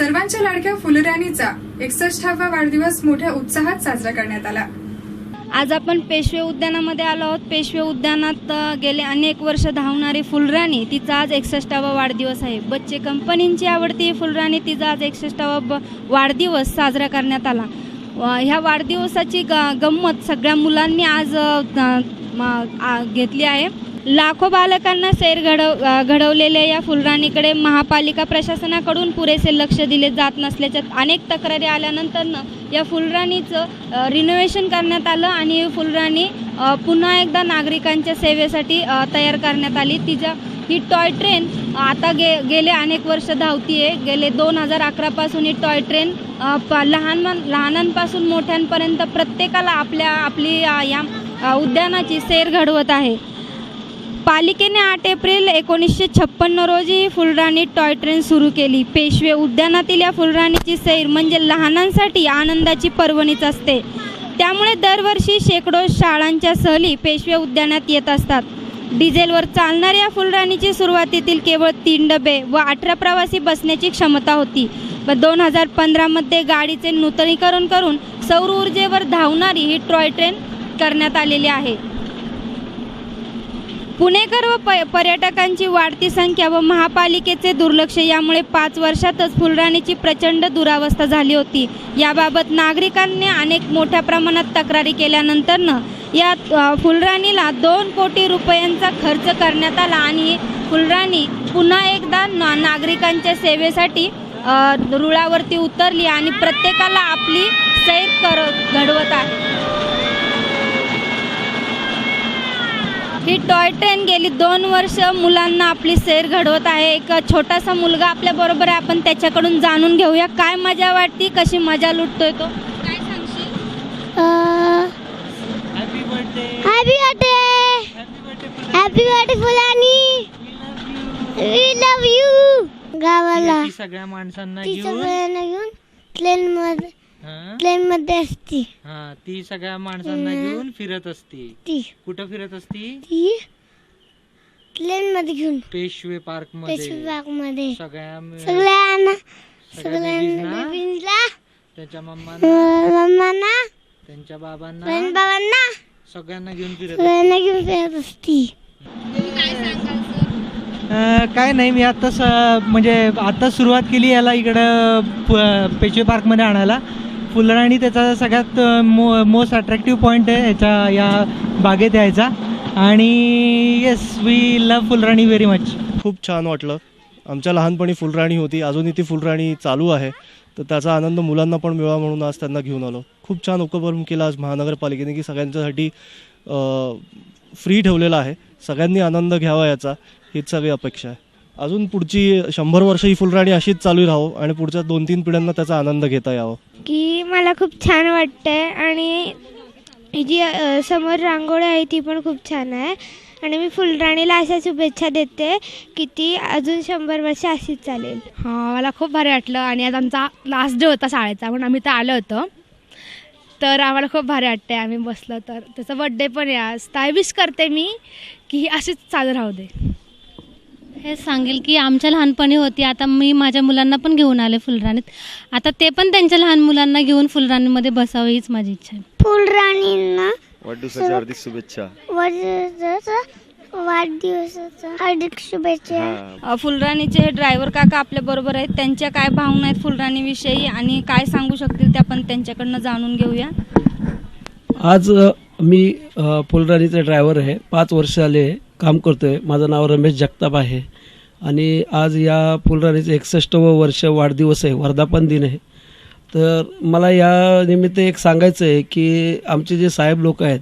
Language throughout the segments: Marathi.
सर्वांच्या लाडक्या फुलराणीचा एकसष्टावा वाढदिवस मोठ्या उत्साहात साजरा करण्यात आला. आज आपण पेशवे उद्यानामध्ये आलो आहोत. पेशवे उद्यानात गेले अनेक वर्ष धावणारी फुलराणी तिचा आज एकसष्टावा वाढदिवस आहे. बच्चे कंपनींची आवडती फुलराणी तिचा आज एकसष्टावा ब वाढदिवस साजरा करण्यात आला. व ह्या वाढदिवसाची ग गंमत सगळ्या मुलांनी आज घेतली आहे. लाखो बालकांना सैर घडव घडवलेल्या या फुलराणीकडे महापालिका प्रशासनाकडून पुरेसे लक्ष दिले जात नसल्याच्या अनेक तक्रारी आल्यानंतरनं या फुलराणीचं रिनोव्हेशन करण्यात आलं आणि फुलराणी पुन्हा एकदा नागरिकांच्या सेवेसाठी तयार करण्यात आली. तिच्या ही टॉय ट्रेन आता गे गेले अनेक वर्ष धावती आहे. गेले दोन हजार अकरापासून ही टॉय ट्रेन प लहान लहानांपासून मोठ्यांपर्यंत प्रत्येकाला आपल्या आपली या उद्यानाची सैर घडवत आहे. पालिकेने आठ एप्रिल एकोणीसशे छप्पन्न रोजी फुलराणी टॉय ट्रेन सुरू केली. पेशवे उद्यानातील या फुलराणीची सैर म्हणजे लहानांसाठी आनंदाची पर्वणीच असते. त्यामुळे दरवर्षी शेकडो शाळांच्या सहली पेशवे उद्यानात येत असतात. डिझेलवर चालणाऱ्या फुलराणीची सुरुवातीतील केवळ तीन डबे व अठरा प्रवासी बसण्याची क्षमता होती व दोन हजार पंधरामध्ये गाडीचे नूतनीकरण करून सौर ऊर्जेवर धावणारी ही टॉय ट्रेन करण्यात आलेली आहे. पुणेकर व प पर्यटकांची वाढती संख्या व महापालिकेचे दुर्लक्ष यामुळे पाच वर्षातच फुलराणीची प्रचंड दुरावस्था झाली होती. याबाबत नागरिकांनी अनेक मोठ्या प्रमाणात तक्रारी केल्यानंतरनं या फुलराणीला दोन कोटी रुपयांचा खर्च करण्यात आला आणि फुलराणी पुन्हा एकदा ना नागरिकांच्या सेवेसाठी रुळावरती उतरली आणि प्रत्येकाला आपली सैर कर घडवत आहे. ही टॉय ट्रेन गेली दोन वर्ष मुलांना आपली सैर घडवत आहे. एक छोटासा मुलगा आपल्या बरोबर आहे. आपण त्याच्याकडून जाणून घेऊया. काय मजा वाटते? कशी मजा लुटतोय तो? काय सांगशील? Happy birthday happy birthday happy birthday happy birthday फुलानी. We love you गावाला. ती सगळ्या माणसांना ती घेऊन. सगळ्यांना घेऊन प्लेन मध्ये. हा? प्लेन मध्ये असती. हा, ती सगळ्या माणसांना घेऊन फिरत असते. ती. कुठं फिरत असती? ती प्लेन मध्ये घेऊन. पेशवे पार्क पेशवी मध्ये बागमध्ये. सगळ्या म- सगळ्यांना सगळ्या सगळ्यांना बेबीला त्यांच्या मम्मांना? मम्मांना. त्यांच्या बाबांना? बहीण बाबांना सगळ्यांना घेऊन फिरत सगळ्यांना घेऊन फिरत असती. अं, काय नाही मी आत्ताच अं, म्हणजे आत्ताच सुरुवात केली याला इकडं प- पेशवे पार्कमध्ये आणायला. फुलराणी त्याचा सगळ्यात मो मोस्ट अट्रॅक्टिव्ह पॉईंट आहे याच्या या बागेत यायचा. आणि yes we love Phulrani very much खूप छान वाटलं. आमच्या लहानपणी फुलराणी होती. अजूनही ती फुलराणी चालू आहे. तर त्याचा आनंद मुलांना पण मिळावा म्हणून आज त्यांना घेऊन आलो. खूप छान उपक्रम केला आज महानगरपालिकेने की सगळ्यांच्यासाठी फ्री ठेवलेला आहे. सगळ्यांनी आनंद घ्यावा याचा. हीच सगळी अपेक्षा आहे. अजून पुढची शंभर वर्ष ही फुलराणी अशीच चालू राहो आणि पुढच्या दोन तीन पिढ्यांना त्याचा आनंद घेता यावा. की मला खूप छान वाटतंय आणि ही जी अ, समोर रांगोळी आहे ती पण खूप छान आहे. आणि मी फुलराणीला अशा शुभेच्छा देते की ती अजून शंभर वर्ष अशीच चालेल. हा मला खूप भारी वाटलं आणि आज आमचा लास्ट डे होता शाळेचा म्हणून आम्ही तर आलो होतो. तर आम्हाला खूप भारी वाटते आम्ही बसलो तर. त्याचा बड्डे पण आहे आज. तर विश करते मी की ही अशीच चालू राहू दे. हे सांगेल की आमच्या लहानपणी होती. आता मी माझ्या मुलांना पण घेऊन आले फुलराणीत. आता ते पण त्यांच्या लहान मुलांना घेऊन फुलराणीमध्ये बसावं हीच माझी इच्छा आहे. फुलराणींना वाढदिवसाच्या हार्दिक शुभेच्छा. वाढदिवसाचा वाढदिवसाचा हार्दिक शुभेच्छा. हा. अ, फुलराणीचे हे ड्रायव्हर काका आपल्या बरोबर आहेत. त्यांच्या काय भावना आहेत फुलराणीविषयी आणि काय सांगू शकतील ते आपण त्यांच्याकडनं जाणून घेऊया. आज अ, मी अ, फुलराणीचा ड्रायव्हर आहे. पाच वर्ष आले काम करतो आहे माझं नाव रमेश जगताप आहे. आणि आज या फुलराणीचं एकसष्टवं वर्ष वाढदिवस आहे. वर्धापन दिन आहे. तर मला या निमित्त एक सांगायचं आहे की आमचे जे साहेब लोक आहेत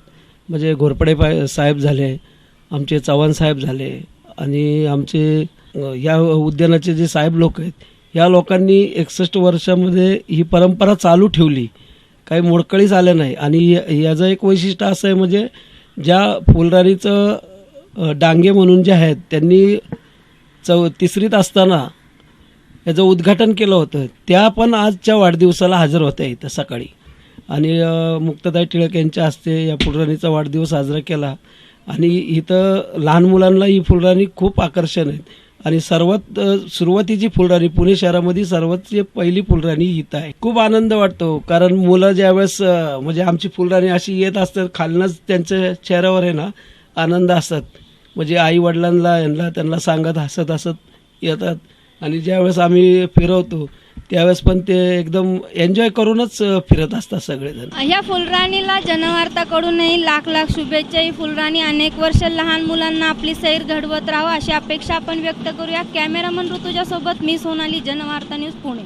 म्हणजे घोरपडे पाय साहेब झाले आमचे चव्हाण साहेब झाले आणि आमचे या उद्यानाचे जे साहेब लोक आहेत या लोकांनी एकसष्ट वर्षामध्ये ही परंपरा चालू ठेवली. काही मोडकळीच आलं नाही. आणि याचं एक वैशिष्ट्य असं आहे म्हणजे ज्या फुलराणीचं डांगे म्हणून जे आहेत त्यांनी चौ तिसरीत असताना याचं उद्घाटन केलं होतं त्या पण आजच्या वाढदिवसाला हजर होत्या इथं सकाळी. आणि मुक्तताई टिळक यांच्या हस्ते या फुलराणीचा वाढदिवस साजरा केला. आणि इथं लहान मुलांना ही फुलराणी खूप आकर्षण आहेत. आणि सर्वात सुरुवातीची फुलराणी पुणे शहरामध्ये सर्वात पहिली फुलराणी इथं आहे. खूप आनंद वाटतो कारण मुलं ज्यावेळेस म्हणजे आमची फुलराणी अशी येत असतात खालनंच त्यांच्या चेहऱ्यावर आहे ना आनंद असतात. म्हणजे आई वडिलांना यांना त्यांना सांगत हसत हसत येतात. आणि ज्यावेळेस आम्ही फिरवतो त्यावेळेस पण ते एकदम एन्जॉय करूनच फिरत असतात सगळेजण. ह्या फुलराणीला जनवार्ताकडूनही लाख लाख शुभेच्छा ही फुलराणी अनेक वर्ष लहान मुलांना आपली सैर घडवत राहावं अशी अपेक्षा आपण व्यक्त करूया. कॅमेरामन ऋतुजासोबत मी सोनाली जनवार्ता न्यूज पुणे.